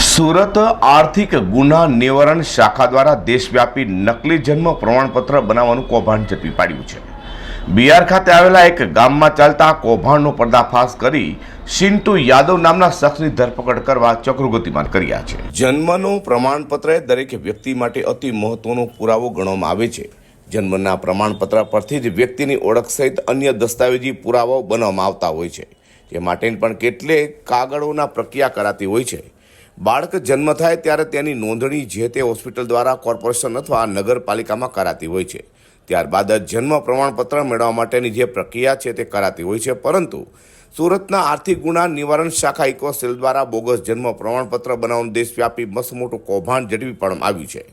સુરત આર્થિક ગુના નિવારણ શાખા દ્વારા દેશવ્યાપી નકલી જન્મ પ્રમાણપત્ર બનાવવાનું કૌભાંડ ઝડપી પાડ્યું છે. બિહાર ખાતે આવેલા એક ગામમાં ચાલતા કૌભાંડનો પર્દાફાશ કરી શિન્ટુ યાદવ નામના શખ્સની ધરપકડ કરવા ચક્રુગતિમાન કર્યા છે. જન્મનું પ્રમાણપત્ર દરેક વ્યક્તિ માટે અતિ મહત્વનો પુરાવો ગણવામાં આવે છે. જન્મના પ્રમાણપત્ર પરથી જ વ્યક્તિની ઓળખ સહિત અન્ય દસ્તાવેજી પુરાવાઓ બનાવવામાં આવતા હોય છે. તે માટે પણ કેટલીક કાગળોના પ્રક્રિયા કરાતી હોય છે. બાળક જન્મ થાય ત્યારે તેની નોંધણી જે તે હોસ્પિટલ દ્વારા કોર્પોરેશન અથવા નગરપાલિકામાં કરાતી હોય છે. ત્યારબાદ જ જન્મ પ્રમાણપત્ર મેળવવા માટેની જે પ્રક્રિયા છે તે કરાતી હોય છે. પરંતુ સુરતના આર્થિક ગુના નિવારણ શાખા ઇકો સેલ દ્વારા બોગસ જન્મ પ્રમાણપત્ર બનાવવાનું દેશવ્યાપી મસમોટું મોટું કૌભાંડ ઝડપી પાડવામાં આવ્યું છે.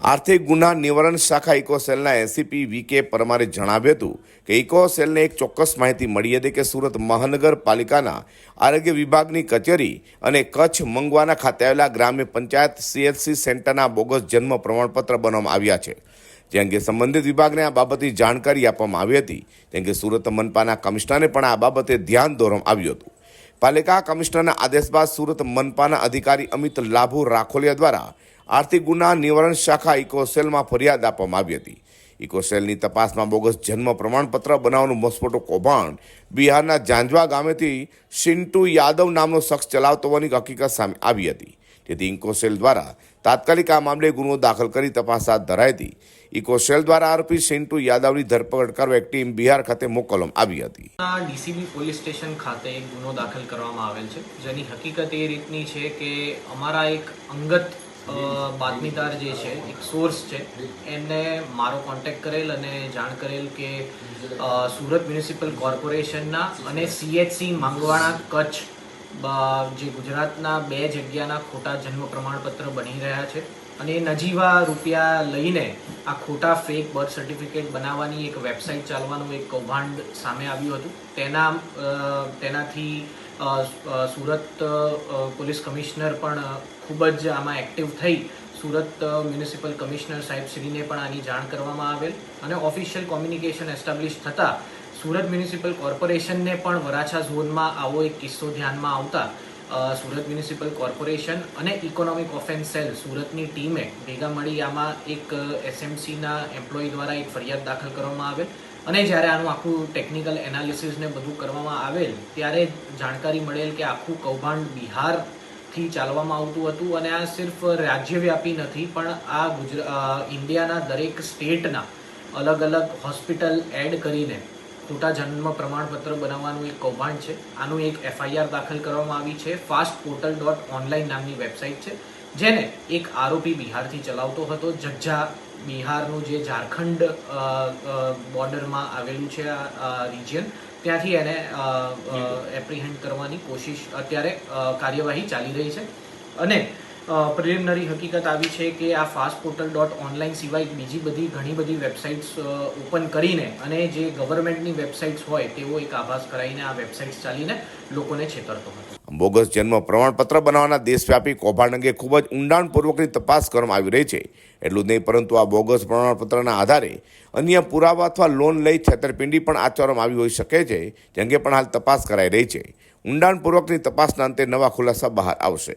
આર્થિક ગુના નિવારણ શાખા ઇકોસેલના એસીપી વી કે પરમારે જણાવ્યું હતું કે ઇકોસેલને એક ચોક્કસ માહિતી મળી હતી કે સુરત મહાનગરપાલિકાના આરોગ્ય વિભાગની કચેરી અને કચ્છ મંગવાના ખાતે આવેલા ગ્રામ્ય પંચાયત સીએચસી સેન્ટરના બોગસ જન્મ પ્રમાણપત્ર બનાવવામાં આવ્યા છે. જે અંગે સંબંધિત વિભાગને આ બાબતની જાણકારી આપવામાં આવી હતી. તે અંગે સુરત મનપાના કમિશનરને પણ આ બાબતે ધ્યાન દોરવામાં આવ્યું હતું. પાલિકા કમિશનરના આદેશ બાદ સુરત મનપાના અધિકારી અમિત લાભુ રાખોલિયા દ્વારા આર્થિક ગુના નિવારણ શાખા ઇકોસેલમાં ફરિયાદ આપવામાં આવી હતી. ઇકોસેલની તપાસમાં બોગસ જન્મ પ્રમાણપત્ર બનાવવાનું મસમોટું કૌભાંડ બિહારના જાંજવા ગામેથી શિન્ટુ યાદવ નામનો શખ્સ ચલાવતો હોવાની હકીકત સામે આવી હતી. તેથી ઇકોસેલ દ્વારા તાત્કાલિક આ મામલે ગુનો દાખલ કરી તપાસ હાથ ધરાઈ હતી. ઇકોસેલ દ્વારા આરોપી શિન્ટુ યાદવની ધરપકડ કરવા એક ટીમ બિહાર ખાતે મોકલવામાં આવી હતી. ડીસીબી પોલીસ સ્ટેશન ખાતે એક ગુનો દાખલ કરવામાં આવેલ છે. જેની હકીકત એ રીતની છે કે અમારા એક અંગત બાતમીદાર જે છે, એક સોર્સ છે, એમને મારો કોન્ટેક્ટ કરેલ અને જાણ કરેલ કે સુરત મ્યુનિસિપલ કોર્પોરેશનના અને સીએચસી માંગવાણા કચ્છ જે ગુજરાતના બે જગ્યાના ખોટા જન્મ પ્રમાણપત્ર બની રહ્યા છે અને એ નજીવા રૂપિયા લઈને આ ખોટા ફેક બર્થ સર્ટિફિકેટ બનાવવાની એક વેબસાઇટ ચાલવાનું એક કૌભાંડ સામે આવ્યું હતું. તેના તેનાથી સુરત પોલીસ કમિશનર પણ ખૂબ જ આમાં એક્ટિવ થઈ. સુરત મ્યુનિસિપલ કમિશનર સાહેબશ્રીને પણ આની જાણ કરવામાં આવેલ અને ઓફિશિયલ કોમ્યુનિકેશન એસ્ટાબ્લિશ થતાં સુરત મ્યુનિસિપલ કોર્પોરેશનને પણ વરાછા ઝોનમાં આવો એક કિસ્સો ધ્યાનમાં આવતા સુરત મ્યુનિસિપલ કોર્પોરેશન અને ઇકોનોમિક ઓફેન્સ સેલ સુરતની ટીમે ભેગા મળી આમાં એક એસએમસીના એમ્પ્લોય દ્વારા એક ફરિયાદ દાખલ કરવામાં આવેલ અને જ્યારે આનું આખું ટેકનિકલ એનાલિસિસને બધું કરવામાં આવેલ, ત્યારે જાણકારી મળેલ કે આખું કૌભાંડ બિહારથી ચાલવામાં આવતું હતું અને આ સિર્ફ રાજ્યવ્યાપી નથી, પણ આ ગુજરાત ઇન્ડિયાના દરેક સ્ટેટના અલગ અલગ હોસ્પિટલ એડ કરીને ખોટા જન્મ પ્રમાણપત્ર બનાવવાનું એક કૌભાંડ છે. આનું એક એફઆઈઆર દાખલ કરવામાં આવી છે. ફાસ્ટ પોર્ટલ ડોટ ઓનલાઈન નામની વેબસાઇટ છે જેને એક આરોપી બિહારથી ચલાવતો હતો. જજ્જા બિહારનું જે ઝારખંડ બોર્ડરમાં આવેલું છે આ રિજિયન ત્યાંથી એને એપ્રિહેન્ડ કરવાની કોશિશ અત્યારે કાર્યવાહી ચાલી રહી છે. અને પ્રિલિમિનરી હકીકત આવી છે કે આ ફાસ્ટ પોર્ટલ ડોટ ઓનલાઈન સિવાય બીજી બધી ઘણી બધી વેબસાઇટ્સ ઓપન કરીને અને જે ગવર્મેન્ટની વેબસાઇટ્સ હોય તેવો એક આભાસ કરાવીને આ વેબસાઇટ્સ ચાલીને લોકોને છેતરતો હતો. બોગસ જન્મ પ્રમાણપત્ર બનાવવાના દેશવ્યાપી કૌભાંડ અંગે ખૂબ જ ઊંડાણપૂર્વકની તપાસ કરવામાં આવી રહી છે. એટલું જ નહીં, પરંતુ આ બોગસ પ્રમાણપત્રના આધારે અન્ય પુરાવા અથવા લોન લઈ છેતરપિંડી પણ આચરવામાં આવી હોઈ શકે છે જે અંગે પણ હાલ તપાસ કરાઈ રહી છે. ઊંડાણપૂર્વકની તપાસના અંતે નવા ખુલાસા બહાર આવશે.